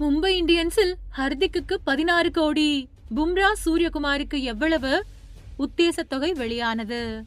மும்பை இந்தியன்ஸில் ஹர்திக்கு பதினாறு கோடி. பும்ரா சூரியகுமாருக்கு எவ்வளவு? உத்தேச தொகை வெளியானது.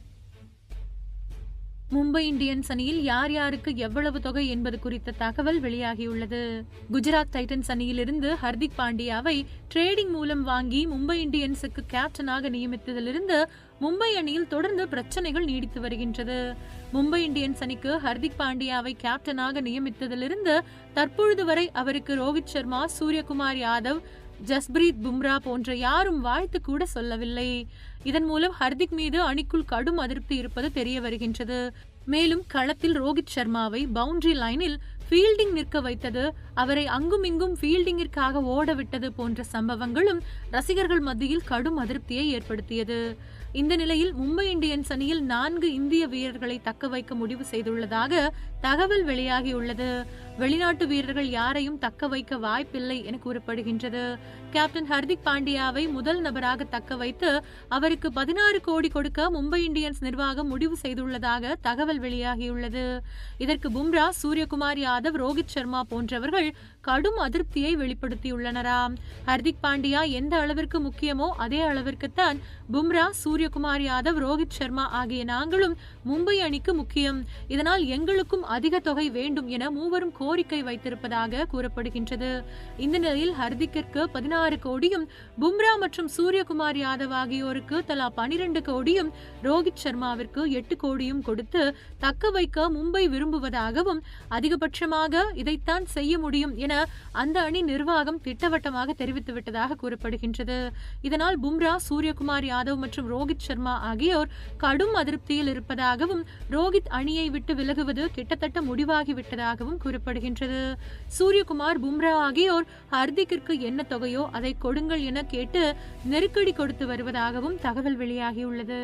மும்பை இந்தியன்ஸ் அணியில் யார் யாருக்கு எவ்வளவு தொகை என்பது குறித்த தகவல் வெளியாகியுள்ளது. குஜராத் டைட்டன்ஸ் அணியிலிருந்து ஹர்திக் பாண்டியாவை ட்ரேடிங் மூலம் வாங்கி மும்பை இந்தியன்ஸுக்கு கேப்டனாக நியமித்ததிலிருந்து மும்பை அணியில் தொடர்ந்து பிரச்சனைகள் நீடித்து வருகின்றது. மும்பை இந்தியன்ஸ் அணிக்கு ஹர்திக் பாண்டியாவை கேப்டனாக நியமித்ததிலிருந்து தற்பொழுது வரை அவருக்கு ரோஹித் சர்மா சூரியகுமார் யாதவ் ஜஸ்பிரீத் பும்ரா போன்ற யாரும் வாழ்த்து கூட சொல்லவில்லை. இதன் மூலம் ஹர்திக் மீது அணிக்குள் கடும் அதிருப்தி இருப்பது தெரிய வருகின்றது. மேலும் களத்தில் ரோஹித் சர்மாவை பவுண்டரி லைனில் ஃபீல்டிங் நிற்க வைத்தது அவரை அங்கும் இங்கும் ஃபீல்டிங்கிற்காக ஓடவிட்டது போன்ற சம்பவங்களும் ரசிகர்கள் மத்தியில் கடும் அதிருப்தியை ஏற்படுத்தியது. இந்த நிலையில் மும்பை இந்தியன்ஸ் அணியில் நான்கு இந்திய வீரர்களை தக்க வைக்க முடிவு செய்துள்ளதாக தகவல் வெளியாகியுள்ளது. வெளிநாட்டு வீரர்கள் யாரையும் தக்க வைக்க வாய்ப்பில்லை என கூறப்படுகின்றது. கேப்டன் ஹர்திக் பாண்டியாவை முதல் நபராக தக்க வைத்து அவருக்கு பதினாறு கோடி கொடுக்க மும்பை இந்தியன்ஸ் நிர்வாகம் முடிவு செய்துள்ளதாக தகவல் வெளியாகியுள்ளது. இதற்கு பும்ரா சூரியகுமார் யாதவ் ரோஹித் சர்மா போன்றவர்கள் கடும் அதிருப்தியை வெளிப்படுத்தியுள்ளனராம் ஹர்திக் பாண்டியா எந்த அளவிற்கு முக்கியமோ அதே அளவிற்குத்தான் பும்ரா சூரியகுமார் யாதவ் ரோஹித் சர்மா ஆகிய நாங்களும் மும்பை அணிக்கு முக்கியம். இதனால் எங்களுக்கும் அதிக தொகை வேண்டும் என மூவரும் கோரிக்கை வைத்திருப்பதாக கூறப்படுகின்றது. இந்த நிலையில் ஹர்திக்கிற்கு பதினாறு கோடியும் பும்ரா மற்றும் சூரியகுமார் யாதவ் ஆகியோருக்கு தலா பனிரெண்டு கோடியும் ரோஹித் சர்மாவிற்கு எட்டு கோடியும் கொடுத்து தக்க வைக்க மும்பை விரும்புவதாகவும் அதிகபட்சமாக இதைத்தான் செய்ய முடியும் என அந்த அணி நிர்வாகம் திட்டவட்டமாக தெரிவித்துவிட்டதாக கூறப்படுகின்றது. இதனால் பும்ரா சூரியகுமார் யாதவ் மற்றும் ரோஹித் சர்மா ஆகியோர் கடும் அதிருப்தியில் இருப்பதாகவும் ரோஹித் அணியை விட்டு விலகுவது கிட்டத்தட்ட முடிவாகிவிட்டதாகவும் கூறப்படுகின்றது. சூரியகுமார் பும்ரா ஆகியோர் ஹர்திக்கிற்கு என்ன தொகையோ அதை கொடுங்கள் என கேட்டு நெருக்கடி கொடுத்து வருவதாகவும் தகவல் வெளியாகியுள்ளது.